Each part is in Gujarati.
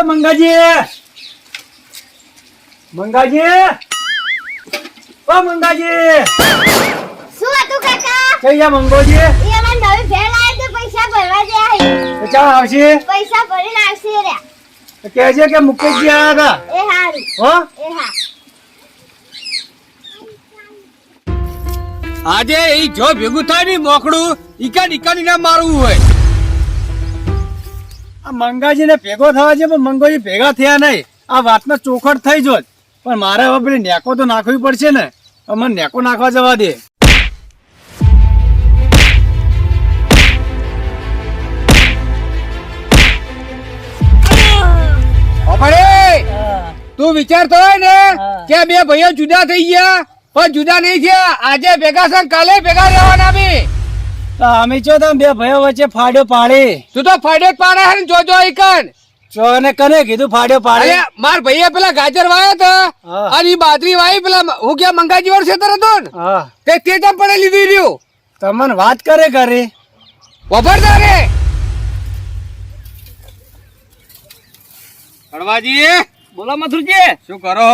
ઓ મંગાજી. મંગાજી. ઓ મંગાજી. શું હતું કાકા? કઈ જા મંગોજી? એ મને નવી ભેળ આવી તો પૈસા ભરવા ગયા તો ચાલ આવશે? પૈસા ભરીને આવશે રે. તો કહેજે કે મુકેશજી આવ્યા એ હારું. હતા હો? એ હા. આજે એ જો ભેગું થાય ને મોકડું ઈકા ઈકાની ના મારવું હોય. આ મંગાજીને ભેગો થવા છે પણ મંગોજી ભેગા થયા નહીં. આ વાતમાં ચોખડ થઈ જોત. પણ મારે હવે પેલી નેકો તો નાખવી પડશે ને. મને નેકો નાખવા જવા દે. તું વિચારતો હોય ને કે બે ભાઈઓ જુદા થઈ ગયા પણ જુદા નહીં થયા. આજે ભેગા છે કાલે ભેગા રહેવાના બી. અમે જો તમે બે ભાઈઓ વચ્ચે ફાડ્યો પાડી. તું તો ફાડ્યો જ પાડે છે ને જો ઈકન. ચો અને કને કીધું ફાડ્યો પાડે? અરે માર ભાઈએ પેલા ગાજર વાયો તો હા. અને ઈ બાજરી વાઈ પેલા હું ક્યાં મંગાજી વર્ષ ખેતર હતો ને હા. તે તે તમ પડે લીધી રહ્યું. તમને વાત કરે કરી વફરદાર રે કડવાજી બોલો મથુરજી. શું કરો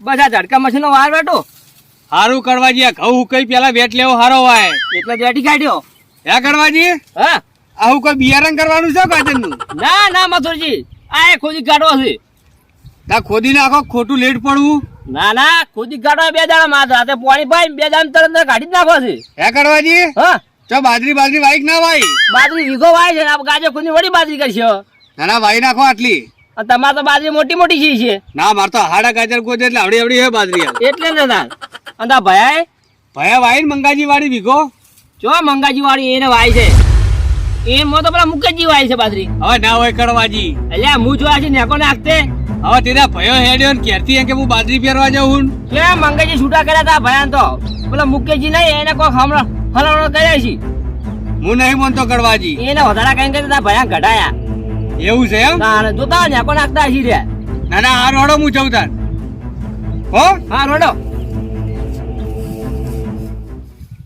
બસ આ ઝટકા મશીનો વાર બેઠો હારું કડવાજી આ ઘઉં કઈ પેલા વેટ લેવો હારો હોય. એટલે જ વેઠી કાઢ્યો. હે કડવાજી હા. આવું કોઈ બિયારણ કરવાનું છે ગાજરનું ના ના મથુરજી. આ એ ખોદી કાઢવા છે. તા ખોદી નાખો ખોટું લેટ પડવું? ના ના ખોદી કાઢવા બે દાડા માં રાતે પાણી ભાઈ બે દાડા તરત કાઢી જ નાખવો છે. હે કડવાજી હા. ચો બાજરી બાજરી વાઈક ના વાઈ? બાજરી વીઘો વાય છે ને ગાજે ગાજર ખોદી વળી બાજરી કરશો. ના ના વાઈ નાખો આટલી. તમારે તો બાજરી મોટી મોટી છે છે. ના માર તો હાડા ગાજર ગોજ એટલે આવડી આવડી હે બાજરી એટલે ના અને ભયા ભયા વાઈ મંગાજી વાળી વીઘો? જો મંગાજી વાળી એને વાય છે. એ મો તો પેલા મુકેશજી વાય છે બાજરી હવે ના હોય કડવાજી. એટલે હું જોયા છે નેકો નાખતે હવે તેના ભયો હેડ્યો ને કેરતી કે હું બાજરી પહેરવા જાઉં કે મંગાજી છૂટા કર્યા તા ભયાન તો. પેલા મુકેશજી નહીં એને કોઈ હમણાં હલવણો કર્યા છે. હું નહીં માનતો કડવાજી. એને વધારા કઈ કરતા ભયા ઘટાયા. એવું છે એમ? ના જોતા ને પણ નાખતા હશી રે. ના ના આ રોડો હું જઉં તાર. હો? હા રોડો.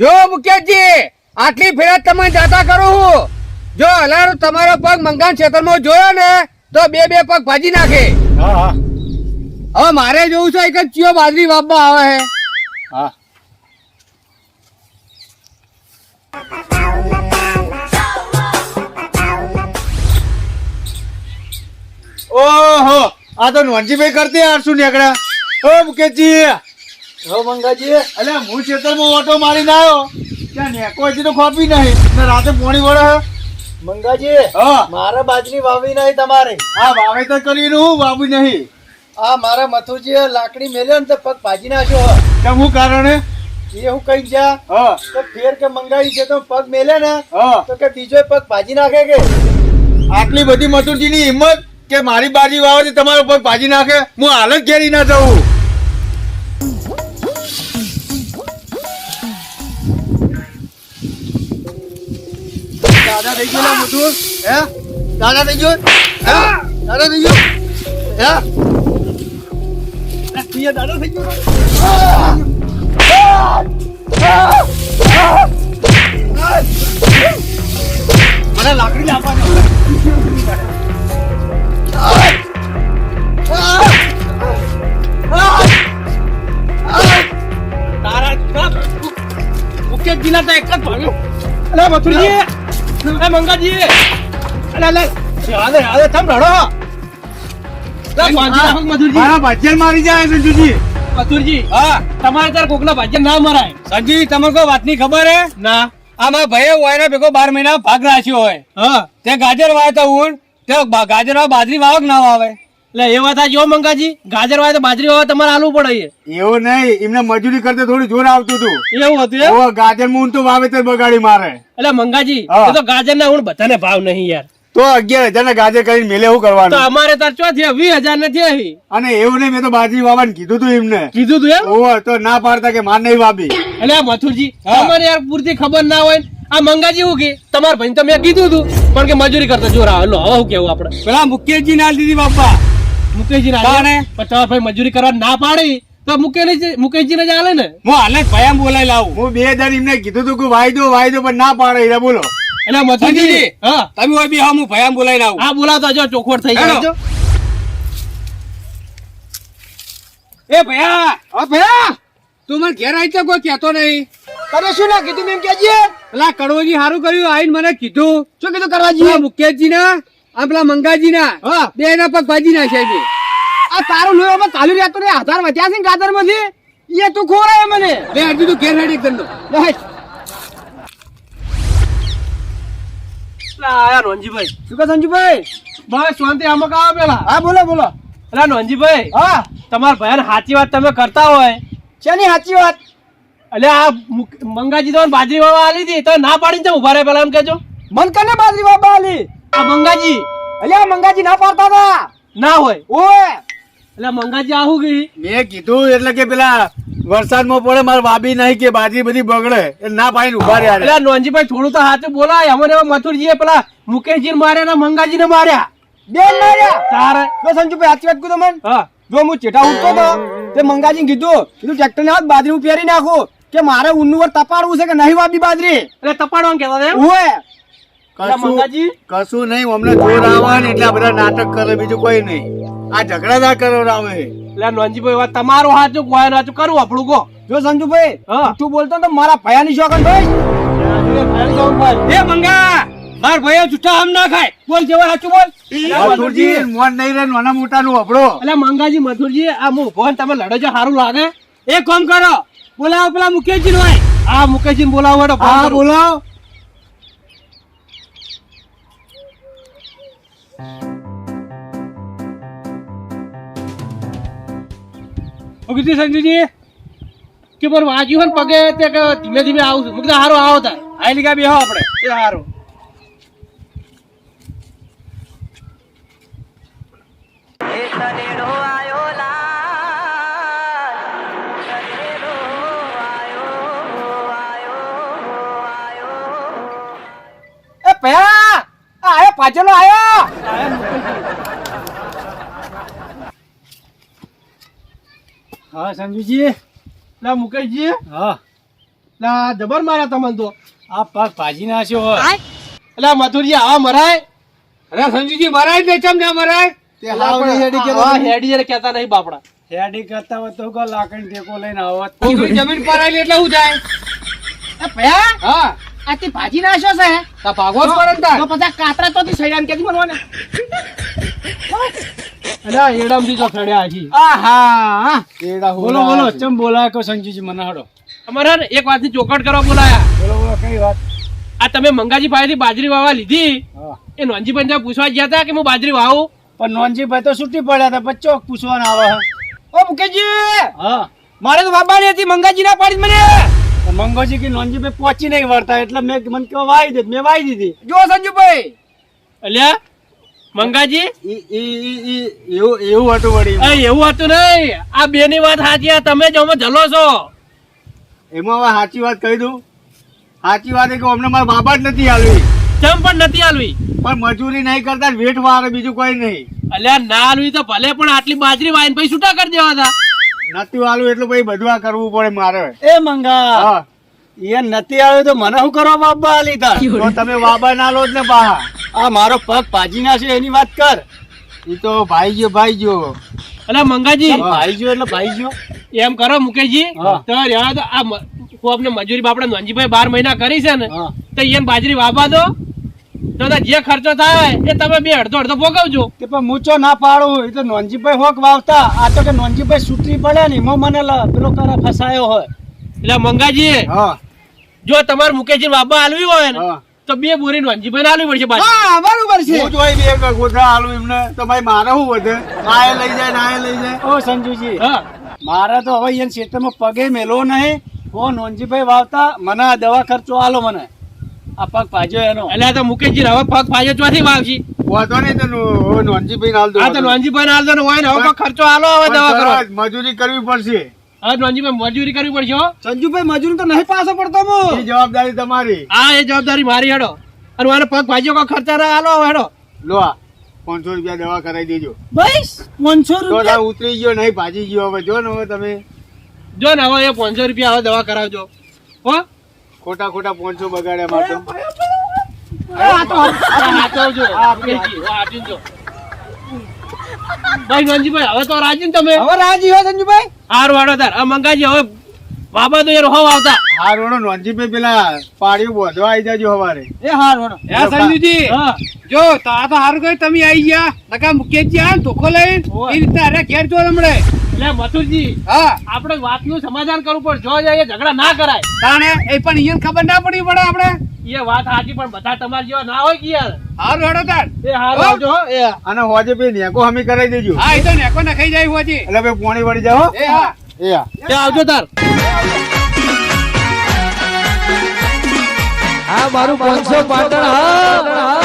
જો મુકેશજી આટલી ફેરત તમે જાતા કરું હું. જો હલારો તમારો પગ મંગાન ક્ષેત્રમાં જોયો ને તો બે બે પગ ભાજી નાખે. હા હા. હવે મારે જોવું છે એક જ ચિયો બાજરી વાપવા આવે હે હા. ઓહો આ તો નોનજીભાઈ કરતી આરસુ નીકળ્યા. ઓ મુકેશજી. હો મંગાજી. અલે હું ખેતરમાં ઓટો મારીને આવ્યો. ત્યાં નેકો હજી તો ખોપી નહીં. ને રાતે પોણી વળે. મંગાજી હા. મારે બાજરી વાવી નહીં તમારે. હા વાવે તો કરીને હું વાવું નહીં. આ મારા મથુરજીએ લાકડી મેલ્યો ને તો પગ ભાજી નાખ્યો. કેમ હું કારણે? એ હું કઈ જા હા. તો ફેર કે મંગાવી છે તો પગ મેલે ને. હા. તો કે બીજો પગ ભાજી નાખે કે? આટલી બધી મથુરજીની હિંમત કે મારી બાજી વાવે તમારો પગ ભાજી નાખે? હું હાલ જ ઘેરી ના જવું દાદા થઈ ગયો મોટું હે? દાદા થઈ ગયો? હે? દાદા થઈ ગયો? હે? મને લાકડી લાવવાની મુકેશજી ના તો એક જ ભાગ્યો અલે એ મંગાજી. અલે અલે. હાલે હાલે તમ રડો મારી જાય સંજુજી મથુરજી હા. તમારે તાર કોકના ભાજ્ય ના મરાય. સંજી તમને કોઈ વાતની ખબર હે? ના. આમાં હોય ને ભેગો બાર મહિના ભાગ રાખ્યો હોય. હા. તે ગાજર વાય તો હું તે ગાજર બાજરી વાવક ના વાવે. એટલે એ વાત આજ મંગાજી. ગાજર હોય તો બાજરી હોય તમારે આલવું પડે એવું નહીં એમને મજૂરી કરતા થોડું જોર આવતું હતું. એવું હતું ઓ ગાજર મૂન તો વાવેતર બગાડી મારે. એટલે મંગાજી એ તો ગાજર ના હું બધાને ભાવ નહીં યાર. તો અગિયાર હજાર ના ગાજર કરીને મેલે તો કરવાનું? અમારે તાર ચો થયા વીસ હજાર ને થયા અને એવું નહીં મેં તો બાજરી વાવવાનું કીધું તું એમને. કીધું તું એમ? તો ના પાડતા કે માર નહીં વાવી. એટલે આ મથુરજી તમારે યાર પૂરતી ખબર ના હોય આ મંગાજી હું કે તમારા ભાઈ તો મેં કીધું તું. પણ કે મજૂરી કરતા જોર આવે. લો હવે શું કેવું આપડે? પેલા મુકેશજી ના દીધી બાપા. મુકેશજી પચાસ ભાઈ મજૂરી કરવા ના પાડી તો મુકેશજી મુકેશજી જ ને. હું હાલે ભયા બોલાય લાવું. હું બે હજાર એમને કીધું તું કે વાયદો વાયદો પણ ના પાડે એટલે બોલો. એટલે મજૂરી તમે હોય બી હા હું ભયા બોલાય લાવું. હા બોલાવતા જો ચોખવટ થઈ જાય. એ ભયા! હા ભયા! તું મને ઘેર આવી તો કોઈ કેતો નહીં. તમે શું ના કીધું? એમ કેજે પેલા કડવોજી સારું કર્યું આવીને મને કીધું. શું કીધું કરવાજી મુકેશજી ના આ પેલા મંગાજી ના હા. બે ના પગ ભાજી નાખ્યા છે. આ તારું અમે ચાલુ રહ્યા ને આધાર વધ્યા છે ને ગાદરમાંથી એ તું ખોરાય મને. બે હજુ તું ઘેર હેડ એકદમ આયા શું કહે સંજુભાઈ બસ શાંતિ આમાં કાવા પેલા? હા બોલો બોલો. અલા નોનજીભાઈ હા. તમારા ભયાન સાચી વાત તમે કરતા હોય. શેની સાચી વાત? એટલે આ મંગાજી તો બાજરી વાળા આલી હતી તો ના પાડીને ઊભા રહે પેલા એમ કેજો મન કને બાજરી બાબા આલી આ મંગાજી. અલ્યા મંગાજી ના પાડતા તા ના હોય. ઓય. એટલે મંગાજી આવું ગઈ મેં કીધું એટલે કે પેલા વરસાદમાં પડે મારે વાબી નહીં કે બાજી બધી બગડે. એ ના પાડીને ઊભા રહ્યા એટલે નોંજીભાઈ થોડું તો હાથે બોલાય. અમને એવા મથુરજીએ પેલા મુકેશજી માર્યા ને મંગાજીને માર્યા. બેન માર્યા? તારે. જો સંજુભાઈ સાચી વાત કીધું મન? હા. જો હું ચેટા ઉઠતો તો તે મંગાજી કીધું કીધું ટ્રેક્ટર ને બાજરી હું પહેરી નાખું. કે મારે ઊનનું વર તપાડવું છે કે નહીં વાબી બાજરી? એટલે તપાડવાનું કહેતા એટલે કશું કશું નહીં અમને જોર આવે એટલે આ બધા નાટક કરે બીજું કોઈ નહીં. આ ઝઘડા ના કરો રાવે એટલે નોનજીભાઈ વાત તમારું હાથું કોઈ સાચું કરું આપણું કહો જો સંજુભાઈ હા. તું બોલતો તો મારા ભયાની શોખન ભાઈ એ મંગા માર ભાઈઓ જૂઠા આમ ના ખાય. બોલ જેવા સાચું બોલ. મથુરજી મોન નહીં રે નાના મોટા નું હબળો એટલે મંગાજી મથુરજી આ હું ઊભો તમે લડો છો સારું લાગે. એક કામ કરો બોલાવો પેલા મુકેશજી નો આ મુકેશજી બોલાવો હેડો ફોન હા કરો. બોલાવ. હું કીધું સંજુજી, કે પણ વાંચ્યું હોય પગે તે કે ધીમે ધીમે આવું છું. મું કીધું હારો આવો થાય આઈ લીગા બેહો આપણે. એ હારો. એ આ આયો. હા સંજુજી. લા મુકેશજી. હા. લા જબર માર્યા તમને તો. આ પગ ભાજી નાખ્યો હોય. એટલે મથુરજી આવા મરાય? અરે સંજુજી મરાય જ ચમ ના મરાય? તે હાવડી હેડી કે હા હેડી જયારે કહેતા નહીં બાપડા. હેડી કરતા હોય તો કો લાકડી ટેકો લઈને આવત જમીન પર એટલે હું જાય? એ ભયા? હા. આ ભાજી નાખ્યો છે? તો ભાગો જ પડે તો પછી કાતરા તો સૈડામ કેદી બનવાને? એટલે એડામથી તો સડ્યા હજી. આહા. બોલો બોલો ચમ બોલાય કો સંજીજી મને હડો. અમારા એક વાત વાતની ચોકડ કરવા બોલાયા. બોલો બોલો કઈ વાત? આ તમે મંગાજી પાસેથી બાજરી વાવવા લીધી? હા. એ નોનજી ને પૂછવા ગયા હતા કે હું બાજરી વાવું? પણ નોનજી ભાઈ તો છૂટી પડ્યા હતા બચ્ચો પૂછવાના આવે. ઓ મુકેશજી! હા. મારે તો બાબાની હતી મંગાજી ના પાડી મને. મંગોજી કે નોનજીભાઈ પહોંચી નહીં વળતા એટલે મેં મને કેવા વાઈ દીધી મેં વાઈ દીધી. જો સંજુભાઈ. અલ્યા મંગાજી? ઈ- ઈ- ઈ- ઈ- એવું એવું હતું વળી. એ એવું હતું નહીં. આ બે ની વાત સાચી આ તમે જ અમે જલો છો. એમાં હવે સાચી વાત કહી દઉં. સાચી વાત એ કે અમને મારા બાબા જ નથી આલવી. કેમ પણ નથી આલવી? પણ મજૂરી નહીં કરતા વેઠ વાળે બીજું કોઈ નહીં. અલ્યા ના આલવી તો ભલે પણ આટલી બાજરી વાઈન પછી છૂટા કરી દેવા હતા. નથી આલવું એટલે પછી બધું આ કરવું પડે મારે. એ મંગા એ નથી આવ્યો તો મને શું કરવા બાબા આલી તાર તમે બાબા ના લો જ ને બા આ મારો પગ પાજી નાખ્યો એની વાત કર. એ તો ભાઈ ગયો ભાઈ ગયો અલા મંગાજી. ભાઈ ગયો એટલે ભાઈ ગયો એમ કરો મુકેશજી. તો રહેવા દો આ મ- મજૂરી બાપડા નોનજીભાઈ બાર મહિના કરી છે ને તો એને બાજરી વાવવા દો. તો જે ખર્ચો થાય એ તમે બે અડધો અડધો ભોગવજો. તે પણ મૂચો ના પાડું? એ નોનજીભાઈ હોક વાવતા. આ તો કે નોનજીભાઈ સુતરી પડ્યા ને એમાં મને પેલો કરા ફસાયો હોય. એટલે મંગાજી હા. જો તમારે મુકેશજી બાબા હાલવી હોય ને તો બે બોરી નોનજીભાઈ ને હાલવી પડશે હા બરોબર છે હું જોઈ બે એક ગોધરા એમને. તો ભાઈ મારે શું વધે? નાય લઈ જાય નાય લઈ જાય. ઓ સંજુજી હા. મારે તો હવે અહીંયા ક્ષેત્રમાં પગે મેલો નહીં. ઓ નોનજીભાઈ વાવતા મને આ દવા ખર્ચો આલો મને. આ પગ ભાજ્યો એનો. એટલે આ તો મુકેશજી હવે પગ ફાજે ચોથી વાવશી વાંધો નહીં તો નોનજીભાઈ હાલ આ તો નોનજીભાઈ ને આલતો હોય ને હવે ખર્ચો આલો હવે દવા કરો મજૂરી કરવી પડશે. હવે નોનજીભાઈ મજૂરી કરવી પડશે હો. સંજુભાઈ મજૂરી તો નહીં પાછો પડતો એ જવાબદારી તમારી. હા એ જવાબદારી મારી હેડો. અને મારે પગ ભાજ્યો કોઈ ખર્ચા રહે આલો હવે હેડો. લો પાંચસો રૂપિયા દવા કરાવી દેજો. બસ પાંચસો રૂપિયા? ઉતરી ગયો નહીં ભાજી ગયો હવે જો ને હવે તમે. જો ને હવે એ પાંચસો રૂપિયા હવે દવા કરાવજો. હો? ખોટા ખોટા પાંચસો બગાડ્યા માટે. ભાઈ નોનજીભાઈ હવે તો રાજી ને તમે? હવે રાજી હોય સંજુભાઈ હાર વાળો તાર. મંગાજી હવે બાબા તો યાર હોવ આવતા. હા રોડો નોનજીભાઈ પેલા પાડીઓ બોધો આવી જાજો હવારે. એ હાર વણો એ સંજુજી. જો તા તો હારું ગઈ તમે આવી ગયા. નકા મુકેશજી આ ધોકો લઈ એ રીતે અરે ઘેર જો રમડે એટલે મથુરજી હા. આપણે વાતનું સમાધાન કરવું પડે. જો જાય ઝઘડા ના કરાય. તાણે એ પણ ઈયન ખબર ના પડી પડે આપણે? એ વાત સાચી પણ બધા તમારા જેવા ના હોય કે યાર? હારું હેડો તાર. એ હારું જો આવજો એ અને હોજે પેલી નેકો હમી કરાઈ દેજો. હા એ તો નેકો નખાઈ જાય હોજી. એટલે ભાઈ પોણી વળી જાવ એ હા. એ આવજો તાર. હા મારું પાંચસો પાટણ હા.